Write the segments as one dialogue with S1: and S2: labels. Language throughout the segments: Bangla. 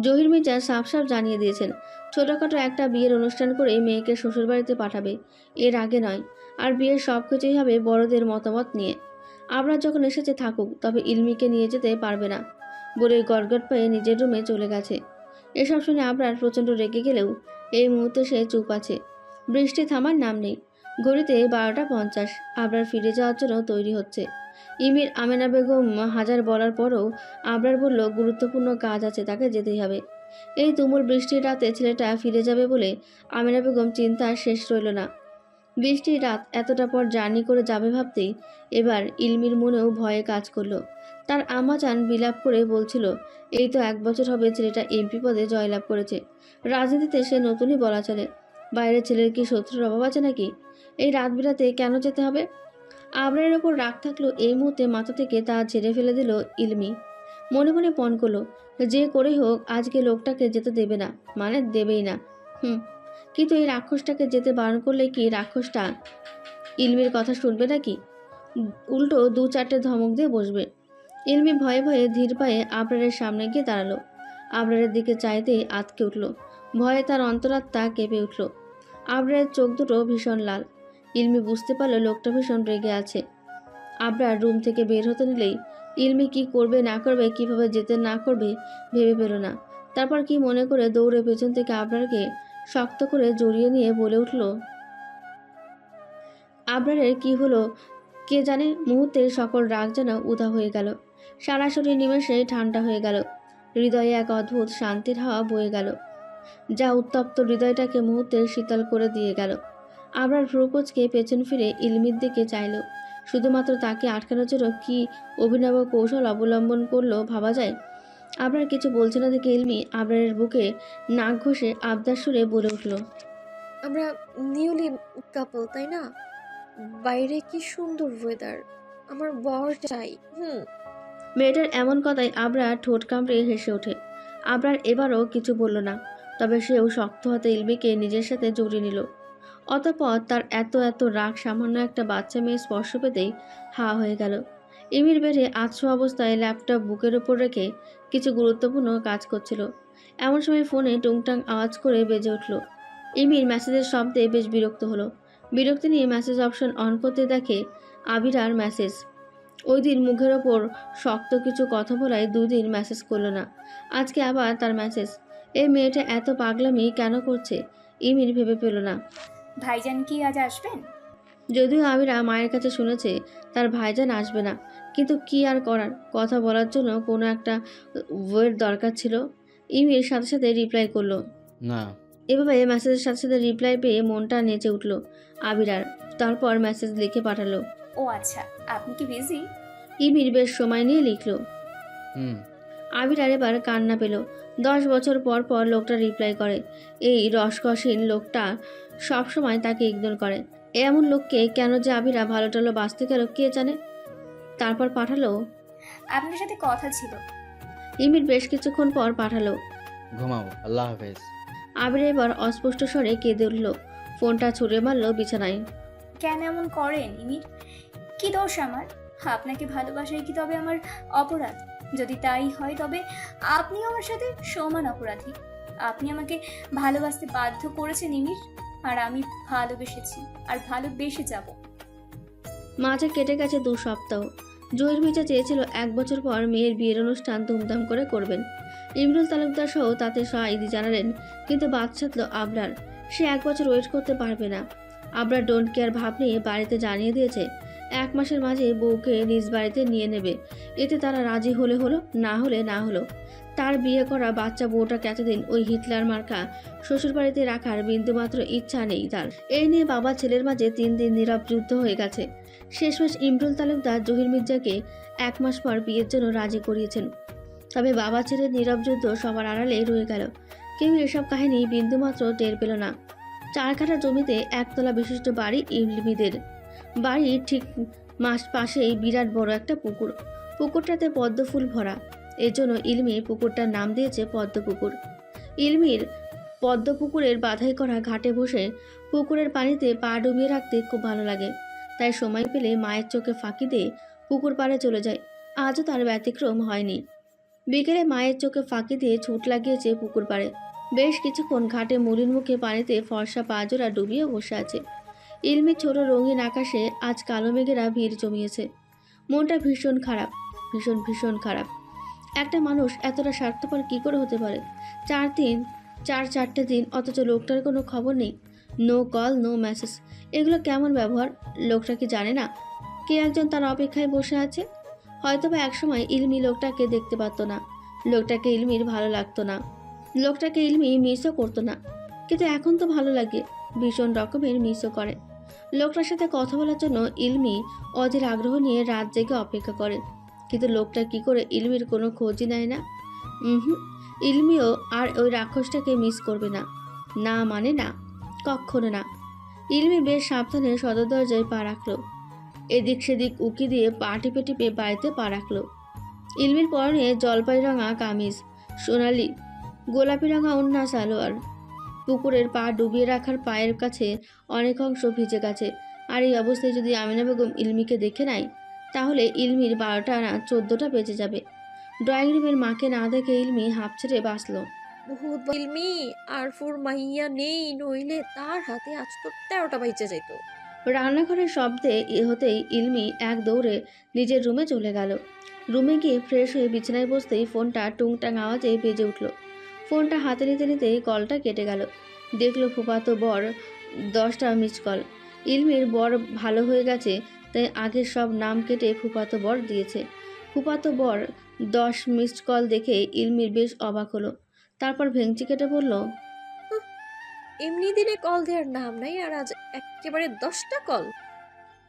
S1: জহির মির্জা সাফ সাফ জানিয়ে দিয়েছেন, ছোটোখাটো একটা বিয়ের অনুষ্ঠান করে মেয়েকে শ্বশুরবাড়িতে পাঠাবে। এর আগে নয়। আর বিয়ের সব কিছুই হবে বড়দের মতামত নিয়ে। আমরা যখন এসেছে থাকুক, তবে ইলমিকে নিয়ে যেতে পারবে না বলে গড়গড় পায়ে নিজের রুমে চলে গেছে। এসব শুনে আবরার প্রচণ্ড রেগে গেলেও এই মুহূর্তে সে চুপ আছে। বৃষ্টি থামার নাম নেই। ঘড়িতে বারোটা পঞ্চাশ। আবরার ফিরে যাওয়ার জন্য তৈরি হচ্ছে। ইমির, আমেনা বেগম হাজার বলার পরও আবরার বলল, গুরুত্বপূর্ণ কাজ আছে, তাকে যেতেই হবে। এই তুমুল বৃষ্টির রাতে ছেলেটা ফিরে যাবে বলে আমেনা বেগম চিন্তা শেষ রইল না। বৃষ্টির রাত এতটা পর জার্নি করে যাবে ভাবতেই এবার ইলমির মনেও ভয়ে কাজ করল। তার আমাজান বিলাপ করে বলছিল, এই তো এক বছর হবে ছেলেটা এমপি পদে জয়লাভ করেছে। রাজনীতিতে সে নতুনই বলা চলে। বাইরের ছেলের কি শত্রুর অভাব আছে নাকি? এই রাত বিরাতে কেন যেতে হবে? আবরারের ওপর রাগ থাকল এই মুহূর্তে মাথা থেকে তা ছেড়ে ফেলে দিল ইলমি। মনে মনে পণ করল, যে করে হোক, আজকে লোকটাকে যেতে দেবে না মানে দেবেই না। হুম, কিন্তু এই রাক্ষসটাকে যেতে বারণ করলে কি রাক্ষসটা ইলমির কথা শুনবে নাকি? উল্টো দু চারটে ধমক দিয়ে বসবে। ইলমি ভয়ে ভয়ে ধীর পায়ে আবরারের সামনে গিয়ে দাঁড়াল। আবরারের দিকে চাইতেই আতকে উঠল। ভয়ে তার অন্তরাত্মা কেঁপে উঠল। আবরারের চোখ দুটো ভীষণ লাল। ইলমি বুঝতে পারল লোকটা ভীষণ রেগে আছে। আবরার রুম থেকে বের হতে নিলেই ইলমি কি করবে, না করবে, কীভাবে যেতে না করবে ভেবে পেল না। তারপর কি মনে করে দৌড়ে পেছন থেকে আবরারকে শক্ত করে জড়িয়ে নিয়ে বলে উঠল, আবরারের কি হলো? কে জানে? মুহূর্তে সকল রাগ যেন উধা হয়ে গেল। সারা শরীর নিমেষে ঠান্ডা হয়ে গেল। হৃদয়ে এক অদ্ভুত শান্তির হাওয়া বয়ে গেল। যা উত্তপ্ত হৃদয়টাকে মুহূর্তে শীতল করে দিয়ে গেল। আবরার ভ্রুকোচকে পেছন ফিরে ইলমির দিকে চাইল। শুধুমাত্র তাকে আটকানোর জন্য কি অভিনব কৌশল অবলম্বন করল ভাবা যায়? আবরার কিছু বলছে না দেখে ইলমি আবরারের বুকে নাক ঘষে আবদার সুরে বলে উঠল
S2: আমরা নিউলি কাপল তাই না? বাইরে কি সুন্দর ওয়েদার আমার বর চাই হুম।
S1: মেয়েটার এমন কথায় আবরা ঠোঁট কামড়ে হেসে ওঠে। আবরার এবারও কিছু বলল না তবে সেও শক্ত হাতে ইলমিকে নিজের সাথে জড়িয়ে নিল। অতপর তার এত এত রাগ সামান্য একটা বাচ্চা মেয়ে স্পর্শ পেতেই হা হয়ে গেল। ইমির বেড়ে আতশো অবস্থায় ল্যাপটপ বুকের ওপর রেখে কিছু গুরুত্বপূর্ণ কাজ করছিল। এমন সময় ফোনে টুংটাং আওয়াজ করে বেজে উঠল। ইমির মেসেজের শব্দে বেশ বিরক্ত হলো। বিরক্তি নিয়ে মেসেজ অপশন অন করতে দেখে আবিরার মেসেজ। ওই দিন মুখের ওপর শক্ত কিছু কথা বলায় দুদিন মেসেজ করল না। আজকে আবার তার মেসেজ। এই মেয়েটা এত পাগলামি কেন করছে? ইমির ভেবে পেল না।
S3: ভাইজান কি আজ আসবেন?
S1: যদিও আমিরা মায়ের কাছে শুনেছে তার ভাইজান আসবে না। কিন্তু কি আর করার? কথা বলার জন্য কোনো একটা ওয়ের দরকার ছিল। ইমির সাথে সাথে রিপ্লাই করল।
S4: না।
S1: এভাবে মেসেজের সাথে সাথে রিপ্লাই পেয়ে মনটা নেচে উঠল আবিরার। তারপর মেসেজ লিখে পাঠালো।
S3: ও আচ্ছা আপনি কি বিজি
S1: ইমির বেশ সময় নিয়ে লিখলো।
S4: হুম।
S1: আবিরার এবার কান্না পেল। দশ বছর পর পর লোকটা রিপ্লাই করে। এই রসকসীন লোকটা সবসময় তাকে ইগনোর করে। এমন লোককে কেন যে আবিরা ভালো টালো বাঁচতে গেল কে জানে? তারপর পাঠালো।
S3: আপনার সাথে কথা ছিল।
S1: ইমির বেশ কিছুক্ষণ পর পাঠালো।
S4: ঘুমাও আল্লাহ হাফেজ।
S1: আবির এবার অস্পষ্ট স্বরে কেঁদে উঠল। ফোনটা ছুঁড়ে মারলো বিছানায়।
S3: কেন এমন করেন ইমির? কি দোষ আমার? আপনাকে ভালোবাসাই কি তবে আমার অপরাধ? যদি তাই হয় তবে আপনিও আমার সাথে সমান অপরাধী। আপনি আমাকে ভালোবাসতে বাধ্য করেছেন ইমির, আর আমি ভালোবেসেছি, আর ভালোবেসে যাব।
S1: মাঝে কেটে গেছে দু সপ্তাহ। জহির মির্জা চেয়েছিল এক বছর পর মেয়ের বিয়ের অনুষ্ঠান ধুমধাম করে করবেন। ইমরুল তালুকদার সহ তাতে শাহিদি জানালেন, কিন্তু বাদ সাধল আবরার। সে এক বছর ওয়েট করতে পারবে না। আবরার ডোন্ট কেয়ার ভাব নিয়ে বাড়িতে জানিয়ে দিয়েছে এক মাসের মাঝে বউকে নিজ বাড়িতে নিয়ে নেবে। এতে তারা রাজি হলে হলো, না হলে না হলো। তার বিয়ে করা বাচ্চা বউটাকে এতদিন ওই হিটলার মার্কা শ্বশুরবাড়িতে রাখার বিন্দুমাত্র ইচ্ছা নেই তার। এই নিয়ে বাবা ছেলের মাঝে তিন দিন নীরব যুদ্ধ হয়ে গেছে। শেষমেশ ইমরুল তালুকদার জহির মির্জাকে এক মাস পর বিয়ের জন্য রাজি করিয়েছেন। তবে বাবা ছেলের নীরব যুদ্ধ সবার আড়ালে রয়ে গেল। কেউ এসব কাহিনী বিন্দুমাত্র টের পেল না। চারখানা জমিতে একতলা বিশিষ্ট বাড়ি ইলমিদের বাড়ির ঠিক মাস পাশেই বিরাট বড় একটা পুকুর। পুকুরটাতে পদ্ম ফুল ভরা। এজন্য ইলমি পুকুরটার নাম দিয়েছে পদ্ম পুকুর। ইলমির পদ্ম পুকুরের বাধাই করা ঘাটে বসে পুকুরের পানিতে পা ডুবিয়ে রাখতে খুব ভালো লাগে। তাই সময় পেলে মায়ের চোখে ফাঁকি দিয়ে পুকুর পাড়ে চলে যায়। আজও তার ব্যতিক্রম হয়নি। বিকেলে মায়ের চোখে ফাঁকি দিয়ে ছুট লাগিয়েছে পুকুর পাড়ে। বেশ কিছুক্ষণ ঘাটে মুড়ির মুখে পানিতে ফর্সা পাজোরা ডুবিয়ে বসে আছে। ইলমি ছোট রঙিন আকাশে আজ কালো মেঘেরা ভিড় জমিয়েছে। মনটা ভীষণ খারাপ, ভীষণ ভীষণ খারাপ। একটা মানুষ এতটা স্বার্থপর কী করে হতে পারে? চার দিন, চার চারটে দিন, অথচ লোকটার কোনো খবর নেই। নো কল নো মেসেজ এগুলো কেমন ব্যবহার? লোকটা কি জানে না? কে একজন তার অপেক্ষায় বসে আছে? হয়তো হয়তোবা একসময় ইলমি লোকটাকে দেখতে পারতো না। লোকটাকে ইলমির ভালো লাগতো না। লোকটাকে ইলমি মিসও করতো না। কিন্তু এখন তো ভালো লাগে। ভীষণ রকমের মিসও করে। লোকটার সাথে কথা বলার জন্য ইলমি অধীর আগ্রহ নিয়ে রাত জেগে অপেক্ষা করে। কিন্তু লোকটা কি করে ইলমির কোনো খোঁজই নেয় না? হুম ইলমিও আর ওই রাক্ষসটাকে মিস করবে না। না মানে না কখনো না। ইলমি বেশ সাবধানে সদর দরজায় পা রাখল। এদিক সেদিক উকি দিয়ে পা টিপে টিপে বাড়িতে পা রাখল। ইলমির পরনে জলপাই রঙা কামিজ, সোনালি, গোলাপি রঙা ওন্না সালোয়ার। পুকুরের পা ডুবিয়ে রাখার পায়ের কাছে অনেক অংশ ভিজে গেছে। আর এই অবস্থায় যদি আমিনা বেগম ইলমিকে দেখে নেয় তাহলে ইলমির বারোটা না চোদ্দোটা বেঁচে যাবে। ড্রয়িং রুমের মাকে না দেখে ইলমি হাঁপ ছেড়ে বাঁচল।
S2: বহুত ইলমি আর ফুর মাইয়া নেই নইলে তার হাতে আজ তো তেরোটা বাইচে যাইতো।
S1: রান্নাঘরের শব্দে এ হতেই ইলমি এক দৌড়ে নিজের রুমে চলে গেল। রুমে গিয়ে ফ্রেশ হয়ে বিছানায় বসতেই ফোনটা টুংটাং আওয়াজে বেজে উঠল। ফোনটা হাতে নিতে নিতেই কলটা কেটে গেল। দেখল ফুপাতো বর দশটা মিস কল ইলমির বর ভালো হয়ে গেছে, তাই আগের সব নাম কেটে ফুপাতো বর দিয়েছে। ফুপাতো বর দশ মিসড কল দেখে ইলমির বেশ অবাক হলো। তারপর ভেঙচি কেটে বলল
S2: এমনি দিনে কল দেওয়ার নাম নাই আর আজ একেবারে দশটা কল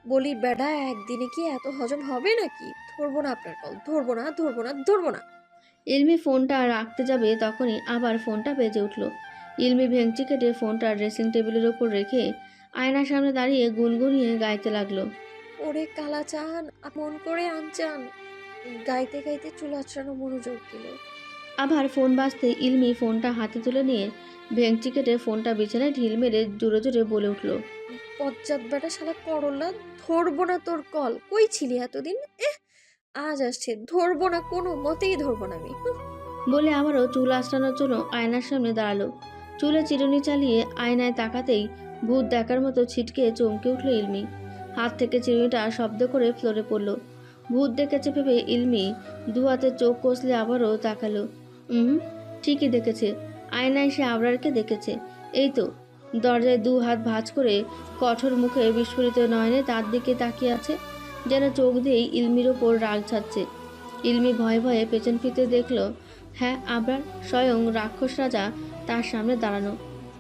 S2: বলি বেডা একদিনে কি এত হজম হবে নাকি? ধরবো না আপনার কল ধরবো না ধরবো না ধরবো না।
S1: ইলমি ফোনটা রাখতে যাবে তখনই আবার ফোনটা বেজে উঠল। ইলমি ভেঙচি কেটে ফোনটা ড্রেসিং টেবিলের ওপর রেখে আয়নার সামনে দাঁড়িয়ে গুনগুনিয়ে গাইতে লাগল।
S2: ওরে কালা চান মন করে আনচান। গাইতে গাইতে চুল আচড়ানো মনোযোগ দিল।
S1: আবার ফোন বাজতে ইলমি ফোনটা হাতে তুলে নিয়ে ভেঙচি কেটে ফোনটা বিছানায় ঢিল মেরে জোরে জোরে বলে উঠল
S2: পজ্জাত বেটা শালা করলা ধরবো না তোর কল। কই ছিলি এতদিন? এহ আজ আসছে। ধরবো না, কোনো মতেই ধরবো না আমি।
S1: বলে আবারও চুল আঁচড়ানোর জন্য আয়নার সামনে দাঁড়াল। চুলে চিরুনি চালিয়ে আয়নায় তাকাতেই ভূত দেখার মতো ছিটকে চমকে উঠল ইলমি। হাত থেকে চিরুনিটা শব্দ করে ফ্লোরে পড়ল। ভূত দেখেছে ভেবে ইলমি দু হাতে চোখ কষলে আবারও তাকালো। হুম ঠিকই দেখেছে। আয়নায় সে আবরারকে দেখেছে। এই তো, দরজায় দু হাত ভাঁজ করে কঠোর মুখে বিস্ফোরিত নয়নে তার দিকে তাকিয়ে আছে। যেন চোখ দিয়েই ইলমির ওপর রাগ ছাড়ছে। ইলমি ভয়ে ভয়ে পেছন ফিরতে দেখল হ্যাঁ আবরার স্বয়ং রাক্ষস রাজা তার সামনে দাঁড়ানো।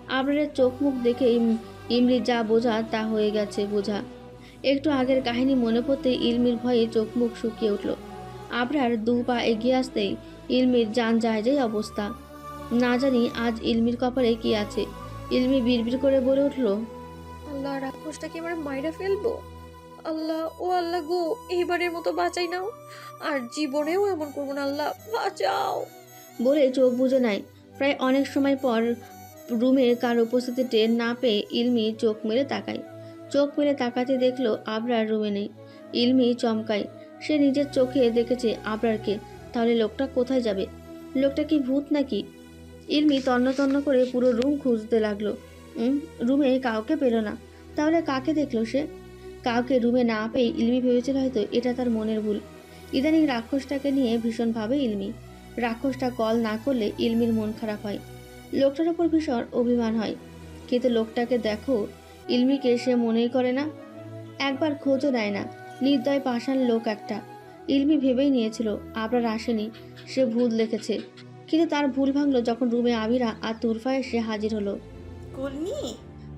S1: আবরারের চোখ মুখ দেখে ইম- ইমলি যা বোঝা তা হয়ে গেছে বোঝা। একটু আগের কাহিনী মনে পড়তে ইলমির ভয়ে চোখ মুখ শুকিয়ে উঠল। আবরার দু পা এগিয়ে আসতেই ইলমির যান যায় যায় অবস্থা। না জানি আজ ইলমির কপালে কি আছে। ইলমি বিড়বিড় করে বলে উঠল,
S2: আল্লাহ রাক্ষসটা কি আমার মাইরা ফেলব? আল্লাহ, ও আল্লাহ গো, এইবারের মতো বাঁচাই নাও। আর জীবনেও এমন করব না আল্লাহ, বাঁচাও।
S1: বলে চোখ বুঝে নেয়। প্রায় অনেক সময় পর রুমে কার উপস্থিতি টের না পেয়ে ইলমি চোখ মেলে তাকায়। চোখ মেলে তাকাতে দেখল আবরার রুমে নেই। ইলমি চমকায়। সে নিজের চোখে দেখেছে আবরারকে। তাহলে লোকটা কোথায় যাবে? লোকটা কি ভূত নাকি? ইলমি তন্ন তন্ন করে পুরো রুম খুঁজতে লাগল। রুমে কাউকে পেল না। তাহলে কাকে দেখল সে? কাউকে রুমে না পেয়ে ইলমি ভেবেছিল হয়তো এটা তার মনের ভুল। ইদানিং রাক্ষসটাকে নিয়ে ভীষণভাবে ইলমি। রাক্ষসটা কল না করলে ইলমির মন খারাপ হয়। লোকটার ওপর ভীষণ অভিমান হয়। কিন্তু লোকটাকে দেখো ইলমিকে সে মনেই করে না। একবার খোঁজও নেয় না। নির্দয় পাষাণ লোক একটা। ইলমি ভেবেই নিয়েছিল আবরার আসেনি সে ভুল দেখেছে কিন্তু তার ভুল ভাঙলো যখন রুমে আবিরা আর তুরফা এসে হাজির হলো।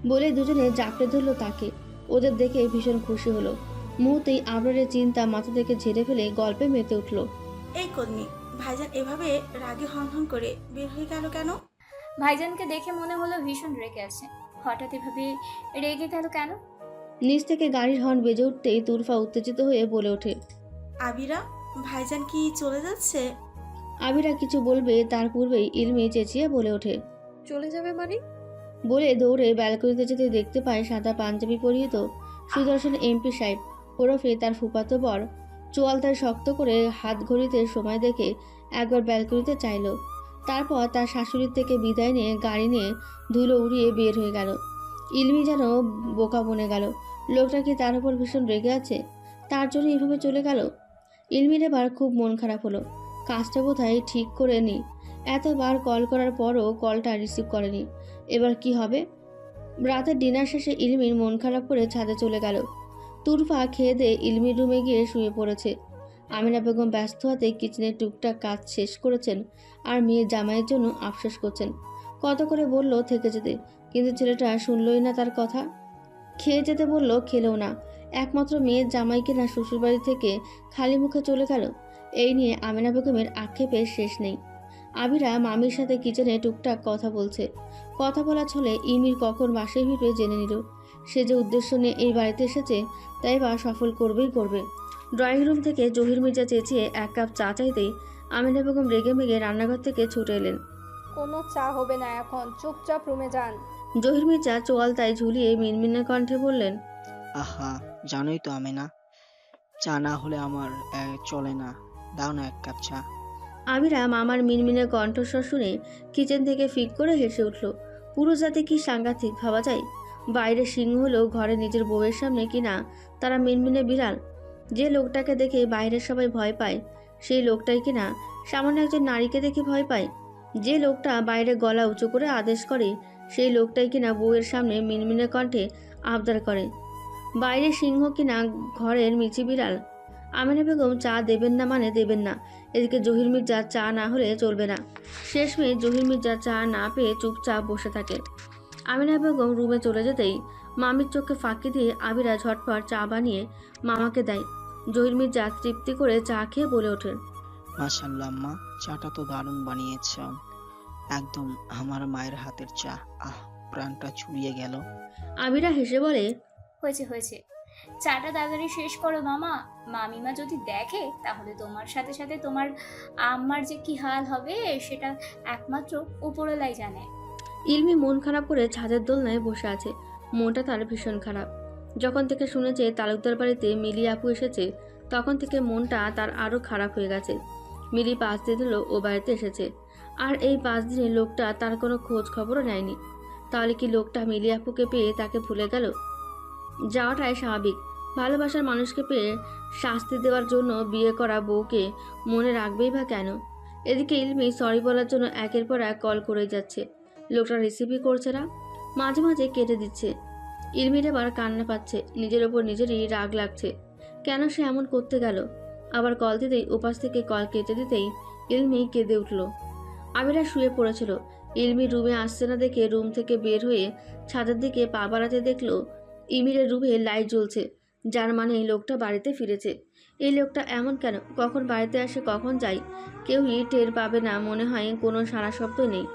S1: বলে দুজনে জাপড়ে ধরলো তাকে। ওদের দেখে ভীষণ খুশি হলো। মুহূর্তেই আবরারের চিন্তা মাথা থেকে ঝেড়ে ফেলে গল্পে মেতে উঠল।
S5: এই কলমি ভাইজান এভাবে রাগে হন হন করে বের হয়ে গেল কেন?
S3: ভাইজানকে দেখে মনে হলো ভীষণ রেগে আছে। হঠাৎ এভাবে রেগে গেল কেন?
S1: নিচ থেকে গাড়ির হর্ন বেজে উঠতেই তুরফা উত্তেজিত হয়ে বলে ওঠে
S5: আবিরা ভাইজান কি চলে যাচ্ছে?
S1: আবিরা কিছু বলবে তার পূর্বেই ইলমি চেঁচিয়ে বলে ওঠে
S2: চলে যাবে মানে?
S1: বলে দৌড়ে ব্যালকনিতে যেতে দেখতে পায় সাদা পাঞ্জাবি পরিহিত সুদর্শন এমপি সাহেব। ওরফে তার ফুপাতো বর। চোয়ালতায় শক্ত করে হাত ঘড়িতে সময় দেখে একবার ব্যালকনিতে চাইলো। তারপর তার শাশুড়ির থেকে বিদায় নিয়ে গাড়ি নিয়ে ধুলো উড়িয়ে বের হয়ে গেল। ইলমি যেন বোকা বনে গেল। লোকটা কি তার উপর ভীষণ রেগে আছে? তার জন্য এভাবে চলে গেল? ইলমির এবার খুব মন খারাপ হলো। কাজটা বোধহয় ঠিক করে নি। এতবার কল করার পরও কলটা রিসিভ করেনি। এবার কি হবে? রাতের ডিনার শেষে ইলমির মন খারাপ করে ছাদে চলে গেল। তুরফা খেয়ে দিয়ে ইলমির রুমে গিয়ে শুয়ে পড়েছে। আমিনা বেগম ব্যস্ত হাতে কিচেনের টুকটাক কাজ শেষ করেছেন আর মেয়ের জামাইয়ের জন্য আফসোস করছেন। কত করে বলল থেকে যেতে, কিন্তু ছেলেটা শুনলই না তার কথা। খেয়ে যেতে বলল খেলেও না। একমাত্র মেয়ের জামাইকে না শ্বশুরবাড়ি থেকে খালি মুখে চলে গেল। এই নিয়ে আমিনা বেগমের আক্ষেপের শেষ নেই। আবিরা মামির সাথে কিচেনে টুকটাক কথা বলছে। কথা বলা ছলে ইমির কখন বাসায় ফিরবে জেনে নিল। সে যে উদ্দেশ্য নিয়ে এই বাড়িতে এসেছে তাই বা সফল করবেই করবে। ড্রয়িং রুম থেকে জহির মির্জা চেঁচিয়ে এক কাপ চা চাইতেই আমিনা বেগম রেগে মেগে রান্নাঘর থেকে ছুটে এলেন।
S6: কোনো চা হবে না এখন চুপচাপ রুমে যান।
S1: জহির মির্জা চোয়ালতায় ঝুলিয়ে মিনমিনে কণ্ঠে বললেন
S7: আহা জানোই তো আমি না চা না হলে আমার চলে না। দাও না এক কাপ চা।
S1: আমিরা মামার মিনমিনে কণ্ঠস্বর শুনে কিচেন থেকে ফিক করে হেসে উঠল। পুরো জাতে কি সাংঘাতিক ভাবা যায়? বাইরে সিংহ হলেও ঘরে নিজের বউয়ের সামনে কিনা তারা মিনমিনে বিড়াল? যে লোকটাকে দেখে বাইরের সবাই ভয় পায়, সেই লোকটাই কিনা সামান্য একজন নারীকে দেখে ভয় পায়? যে লোকটা বাইরে গলা উঁচু করে আদেশ করে, সেই লোকটাই কিনা বউয়ের সামনে মিনমিনে কণ্ঠে আবদার করে। বাইরে সিংহ কিনা ঘরের মিচি বিড়াল? আমিনা বেগম চা দেবেন না মানে দেবেন না। এদিকে জহির মির্জা চা না হলে চলবে না। শেষমেশ জহির মির্জা চা না পেয়ে চুপচাপ বসে থাকে। আমিনা বেগম রুমে চলে যেতেই মামির চোখে ফাঁকি দিয়ে আবিরা ঝটপট চা বানিয়ে মামাকে দেয়। জহির মির্জা তৃপ্তি করে চা খেয়ে বলে ওঠেন
S7: মাশাল্লাহ আম্মা চাটা তো দারুণ বানিয়েছ একদম আমার মায়ের হাতের চা। আহ প্রাণটা চুরিয়ে গেল।
S1: আবিরা হেসে বলে
S3: হয়েছে হয়েছে। চাটা তাড়াতাড়ি শেষ করো মামা। মামিমা যদি দেখে, তাহলে তোমার সাথে সাথে তোমার আম্মার যে কি হাল হবে, সেটা একমাত্র উপরলাই জানে।
S1: ইলমি মন খারাপ করে ছাদের দোলনায় বসে আছে। মনটা তার ভীষণ খারাপ। যখন থেকে শুনেছে তালুকদার বাড়িতে মিলি আপু এসেছে, তখন থেকে মনটা তার আরও খারাপ হয়ে গেছে। মিলি পাঁচ দিন হলো ও বাড়িতে এসেছে। আর এই পাঁচ দিনে লোকটা তার কোনো খোঁজ খবরও নেয়নি। তাহলে কি লোকটা মিলি আপুকে পেয়ে তাকে ভুলে গেল? যাওয়াটাই স্বাভাবিক। ভালোবাসার মানুষকে পেয়ে শাস্তি দেওয়ার জন্য বিয়ে করা বউকে মনে রাখবেই বা কেন? এদিকে ইলমি সরি বলার জন্য একের পর এক কল করে যাচ্ছে। লোকটা রিসিভই করছে না, মাঝে মাঝে কেটে দিচ্ছে। ইলমির আবার কান্না পাচ্ছে, নিজের ওপর নিজেরই রাগ লাগছে। কেন সে এমন করতে গেল? আবার কল দিতেই উপাস থেকে কল কেটে দিতেই ইলমি কেঁদে উঠল। আবিরা শুয়ে পড়েছিল। ইলমি রুমে আসছে না দেখে রুম থেকে বের হয়ে ছাদের দিকে পা বাড়াতে দেখল ইমিরের রুমে লাইট জ্বলছে। যার মানে এই লোকটা বাড়িতে ফিরেছে। এই লোকটা এমন কেন? কখন বাড়িতে আসে, কখন যায়? কেউই টের পাবে না, মনে হয় কোনো সারা শব্দ নেই।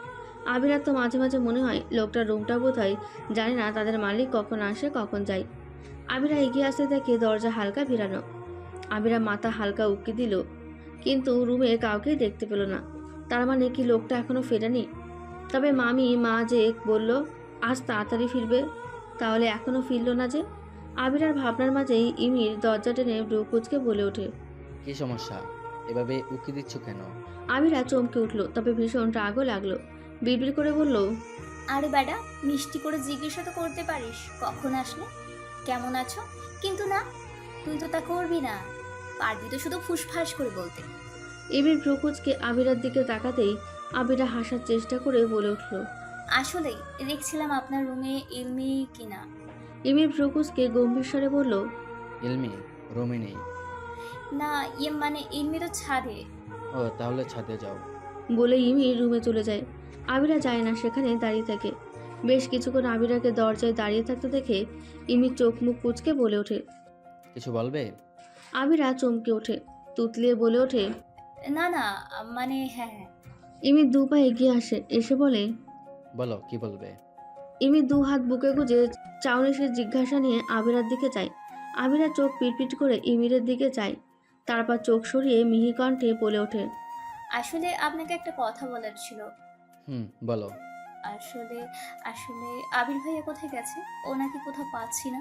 S1: আবিরার তো মাঝে মাঝে মনে হয় লোকটার রুমটা বোধ হয় জানে না তাদের মালিক কখন আসে, কখন যায়। আবিরা এগিয়ে আসতে দেখে দরজা হালকা ভিড়ানো। আবিরা মাথা হালকা উকি দিল, কিন্তু রুমে কাউকেই দেখতে পেল না। তার মানে কি লোকটা এখনও ফেরেনি? তবে মামি, মা যে বলল, আজ তাড়াতাড়ি ফিরবে। তাহলে এখনও ফিরল না যে? আবিরার ভাবনার মাঝেই ইমির দরজা টেনে ব্রু কুচকে বলে ওঠে।
S4: কি সমস্যা? এভাবে উকি দিচ্ছ কেন?
S1: আবিরা চমকে উঠল তবে ভীষণ রাগও লাগল। বিড়বিড় করে বলল
S3: আরে বেটা মিষ্টি করে জিজ্ঞাসা তো করতে পারিস কখন আসলে? কেমন আছো? কিন্তু না তুই তো তা করবি না। পারবি তো শুধু ফুসফাস করে বলতে।
S1: এবির প্রকুচকে আবিরার দিকে তাকাতেই আবিরা হাসার চেষ্টা করে বলে উঠল
S3: আসলেই দেখছিলাম আপনার রুমে ইলমি কিনা।
S1: এমির প্রকুচকে গম্ভীর স্বরে বলল
S4: ইলমি রুমে নেই।
S3: না ইয়ে মানে ইলমি তো ছাদে।
S4: ও তাহলে ছাদে যাও।
S1: বলে ইমি রুমে চলে যায়। আবিরা যায় না সেখানে দাঁড়িয়ে থাকে। বেশ কিছুক্ষণ আবিরাকে দরজায় দাঁড়িয়ে থাকতে দেখে ইমির চোখ মুখ কুচকে বলে ওঠে
S4: কিছু বলবে?
S1: আবিরা চমকে ওঠে তুতলিয়ে বলে ওঠে
S3: না না মানে হ্যাঁ হ্যাঁ।
S1: ইমি দু পা এগিয়ে আসে এসে বলে
S4: বলো কি বলবে?
S1: ইমি দু হাত বুকে গুঁজে চাউনিসের জিজ্ঞাসা নিয়ে আবিরার দিকে চাই আবিরা চোখ পিটপিট করে ইমিরের দিকে চাই তারপর চোখ সরিয়ে মিহি কণ্ঠে বলে ওঠে
S3: আসলে আপনাকে একটা কথা বলার ছিল।
S4: হুম বলো।
S3: আসলে আসলে আবির ভাইয়া কোথায় গেছে? ওনাকে কোথাও পাচ্ছি না?